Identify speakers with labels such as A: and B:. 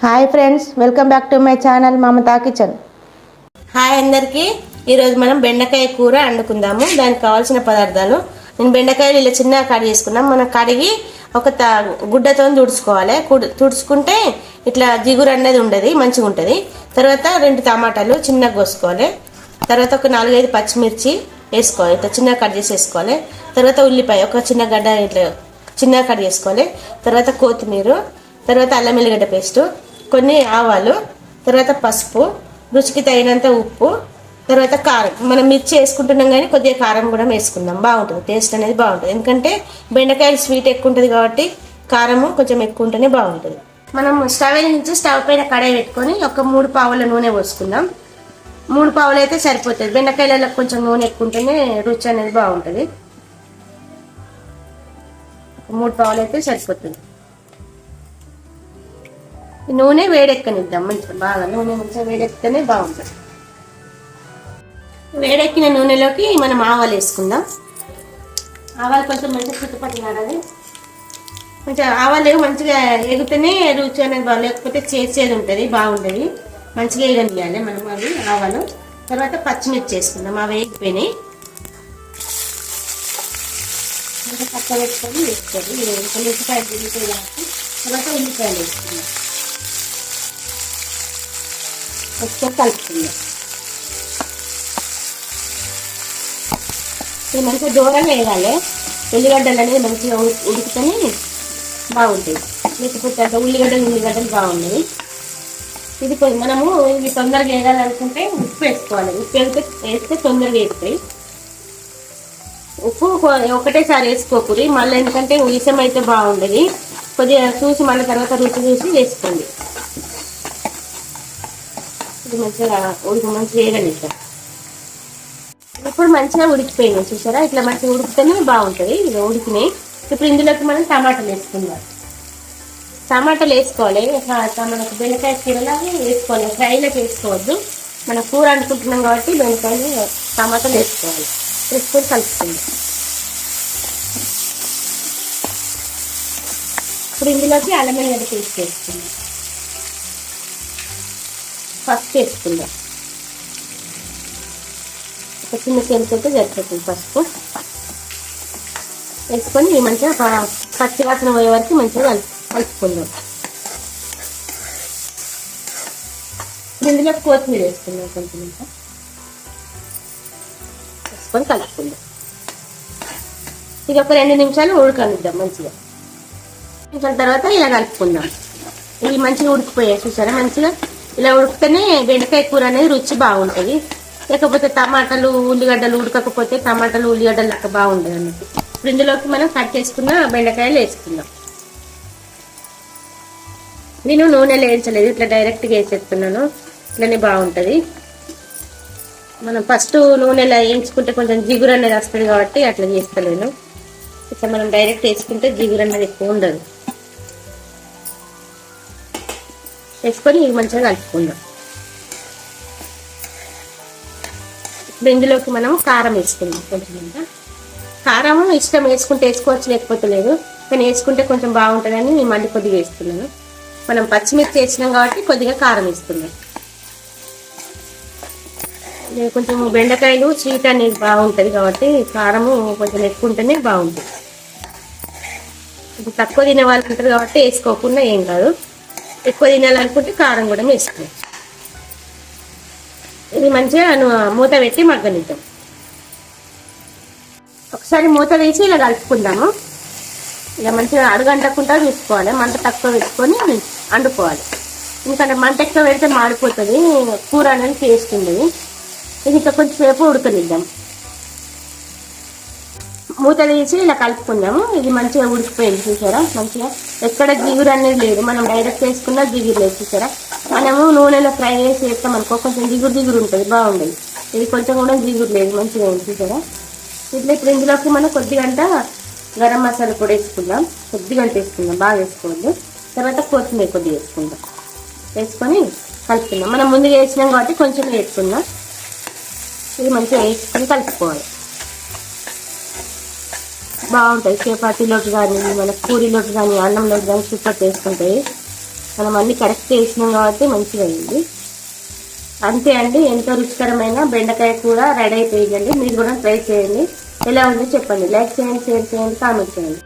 A: Hi friends welcome back to my channel Mamata kitchen.
B: Hi అందరికీ. ఈరోజు మనం బెండకాయ కూర వండుకుందాము. దానికి కావాల్సిన పదార్థాలు. నేను బెండకాయలు ఇలా చిన్నగా కట్ చేసుకున్నాం. మనం కడిగి ఒక గుడ్డతో తుడుచుకోవాలి. తుడుచుకుంటే ఇట్లా జిగురు అనేది ఉండదు మంచిగా ఉంటుంది. తర్వాత రెండు టమాటాలు చిన్నగా కోసుకోవాలి. తర్వాత ఒక నాలుగైదు పచ్చిమిర్చి వేసుకోవాలి. ఇట్లా చిన్నగా కట్ చేసి వేసుకోవాలి. తర్వాత ఉల్లిపాయ ఒక చిన్న గడ్డ ఇట్లా చిన్నగా కట్ చేసుకోవాలి. తర్వాత కొత్తిమీర తర్వాత అల్లం ఎల్లిగడ్డ పేస్టు. కొన్ని ఆవాలు తర్వాత పసుపు రుచికి తగినంత ఉప్పు తర్వాత కారం. మనం మిర్చి వేసుకుంటున్నాం కానీ కొద్దిగా కారం కూడా వేసుకుందాం. బాగుంటుంది. టేస్ట్ అనేది బాగుంటుంది. ఎందుకంటే బెండకాయలు స్వీట్ ఎక్కువ ఉంటుంది కాబట్టి కారము కొంచెం ఎక్కువ ఉంటేనే బాగుంటుంది. మనం స్టవ్ నుంచి స్టవ్ పైన కడాయి పెట్టుకొని ఒక మూడు పావుల నూనె పోసుకుందాం. మూడు పావులు అయితే సరిపోతుంది. బెండకాయలలో కొంచెం నూనె ఎక్కువ ఉంటేనే రుచి అనేది బాగుంటుంది. మూడు పావులు అయితే సరిపోతుంది. నూనె వేడెక్కనిద్దాం. మంచిగా బాగా నూనె మంచిగా వేడెక్కితేనే బాగుంటుంది వేడెక్కిన నూనెలోకి మనం ఆవాలు వేసుకుందాం. ఆవాలు కొంచెం మంచిగా చుట్టుపక్కలాడాలి కొంచెం ఆవాలు మంచిగా ఎగితేనే రుచి అనేది బాగా లేకపోతే చేసేది ఉంటుంది బాగుంటుంది మంచిగా వేగనియాలి మనం అవి ఆవాలు. తర్వాత పచ్చిమిర్చి వేసుకుందాం. అవి వేగిపోయినాయి. ఇంకా పక్క పెట్టుకొని ఉల్లిపాయలు ఉల్లిపాయలు తర్వాత ఉల్లిపాయలు వేసుకుందాం. ఒకసారి కలుపుకుందాం. ఇది మంచిగా దూరంగా వేయాలి. ఉల్లిగడ్డలు అనేది మంచిగా ఉడి- ఉడికితేనే బాగుంటుంది లేకపోతే అంటే ఉల్లిగడ్డలు ఉల్లిగడ్డలు బాగున్నాయి ఇది కొద్ది మనము ఇవి తొందరగా వేయాలనుకుంటే ఉప్పు వేసుకోవాలి. ఉప్పు వేస్తే వేస్తే తొందరగా వేస్తాయి ఉప్పు ఒకటేసారి వేసుకోకూరి మళ్ళీ ఎందుకంటే ఉలిసం అయితే బాగుండదు. కొద్దిగా చూసి మళ్ళీ తర్వాత రుచి చూసి వేసుకోండి. ఇది మంచిగా ఉడికి మంచిగా వేయగలుగుతాం ఇప్పుడు మంచిగా ఉడికిపోయింది చూసారా? ఇట్లా మంచిగా ఉడికితేనే బాగుంటుంది. ఇది ఉడికినాయి. ఇప్పుడు ఇందులోకి మనం టమాటాలు వేసుకుందాం. టమాటాలు వేసుకోవాలి. మనకు బెండకాయ కూరలాగా వేసుకోవాలి. ఫ్రైలోకి వేసుకోవద్దు. మనం కూర అనుకుంటున్నాం కాబట్టి బెండకాయలు టమాటాలు వేసుకోవాలి. వేసుకొని కలుపుకుందాం. ఇప్పుడు ఇందులోకి అల్లం వెల్లిగడ్డ పేస్ట్ వేసుకుందాం. పసుపు వేసుకుందాం ఒక చిన్న చెంచుతో సరిపోతుంది పసుపు. వేసుకొని మంచిగా పచ్చి వాసన పోయే వరకు మంచిగా కలుపుకుందాం. ఇందులో కొత్తిమీర వేసుకుందాం కొంచెం. ఇంకా వేసుకొని కలుపుకుందాం. ఇది ఒక రెండు నిమిషాలు ఉడకనిద్దాం మంచిగా. నిమిషాల తర్వాత ఇలా కలుపుకుందాం. ఇవి మంచిగా ఉడికిపోయాయి చూసారా? మంచిగా ఇలా ఉడికితేనే బెండకాయ కూర అనేది రుచి బాగుంటుంది. లేకపోతే టమాటాలు ఉల్లిగడ్డలు ఉడకకపోతే టమాటాలు ఉల్లిగడ్డలు లెక్క బాగుండదు అన్నట్టు ఇప్పుడు ఇందులోకి మనం కట్ చేసుకున్న బెండకాయలు వేసుకుందాం. నేను నూనెలో వేయించలేదు ఇట్లా డైరెక్ట్గా వేసేస్తున్నాను. ఇట్లనే బాగుంటుంది. మనం ఫస్ట్ నూనెలో వేయించుకుంటే కొంచెం జిగురు అనేది వస్తుంది కాబట్టి అట్లా చేస్తలేను. ఇట్లా మనం డైరెక్ట్ వేసుకుంటే జిగురు అనేది ఎక్కువ ఉండదు. వేసుకొని ఇది మంచిగా కలుపుకుందాం. ఇప్పుడు ఇందులోకి మనం కారం వేసుకుందాం కొంచెం ఇంకా. కారం ఇష్టం వేసుకుంటే వేసుకోవచ్చు లేకపోతే లేదు. కానీ వేసుకుంటే కొంచెం బాగుంటుందని నేను మళ్ళీ కొద్దిగా వేస్తున్నాను. మనం పచ్చిమిర్చి వేసినాం కాబట్టి కొద్దిగా కారం వేస్తున్నాం కొంచెం బెండకాయలు స్వీట్ అనేది బాగుంటుంది కాబట్టి కారము కొంచెం ఎక్కువ ఉంటేనే బాగుంటుంది. తక్కువ తినే వాళ్ళు ఉంటారు కాబట్టి వేసుకోకుండా ఏం కాదు. ఎక్కువ తినాలనుకుంటే కారం కూడా వేసుకో ఇది మంచిగా ను- మూత పెట్టి మగ్గనిద్దాం. ఒకసారి మూత వేసి ఇలా కలుపుకుందాము. ఇక మంచిగా అడుగంటకుండా చూసుకోవాలి. మంట తక్కువ పెట్టుకొని వండుకోవాలి ఎందుకంటే మంట ఎక్కువ పెడితే మాడిపోతుంది కూర అనేది టేస్ట్ ఉండదు. ఇది ఇంకా కొంచెంసేపు ఉడకనిద్దాం. మూత తీసి ఇలా కలుపుకుందాము. ఇది మంచిగా ఉడికిపోయింది చూసారా? మంచిగా ఎక్కడ జిగురు అనేది లేదు. మనం డైరెక్ట్ వేసుకున్నా జిగురు లేదు చూసారా? మనము నూనెలో ఫ్రై చేసి వేస్తాం అనుకో కొంచెం జిగురు జిగురు ఉంటుంది బాగుండదు. ఇది కొంచెం కూడా జిగురు లేదు మంచిగా ఉంది చూసారా? ఇట్లా ఇప్పుడు ఇందులోకి మనం కొద్దిగంట గరం మసాలా కూడా వేసుకుందాం. కొద్దిగంట వేసుకుందాం బాగా వేసుకోవద్దు. తర్వాత కొత్తిమీర కొద్దిగా వేసుకుందాం. వేసుకొని కలుపుకుందాం. మనం ముందుగా వేసినాం కాబట్టి కొంచెం వేసుకుందాం. ఇది మంచిగా వేసుకొని కలుపుకోవాలి. బాగుంటాయి. చపాతీలోకి కానీ మన పూరీలోకి కానీ అన్నంలోకి కానీ సూపర్ టేస్ట్ ఉంటాయి. మనం అన్ని కరెక్ట్ వేసినాం కాబట్టి మంచిగా అయింది. అంతే అండి ఎంతో రుచికరమైన బెండకాయ కూర రెడీ అయిపోయిందండి. మీరు కూడా ట్రై చేయండి. ఎలా ఉందో చెప్పండి. లైక్ చేయండి షేర్ చేయండి కామెంట్ చేయండి.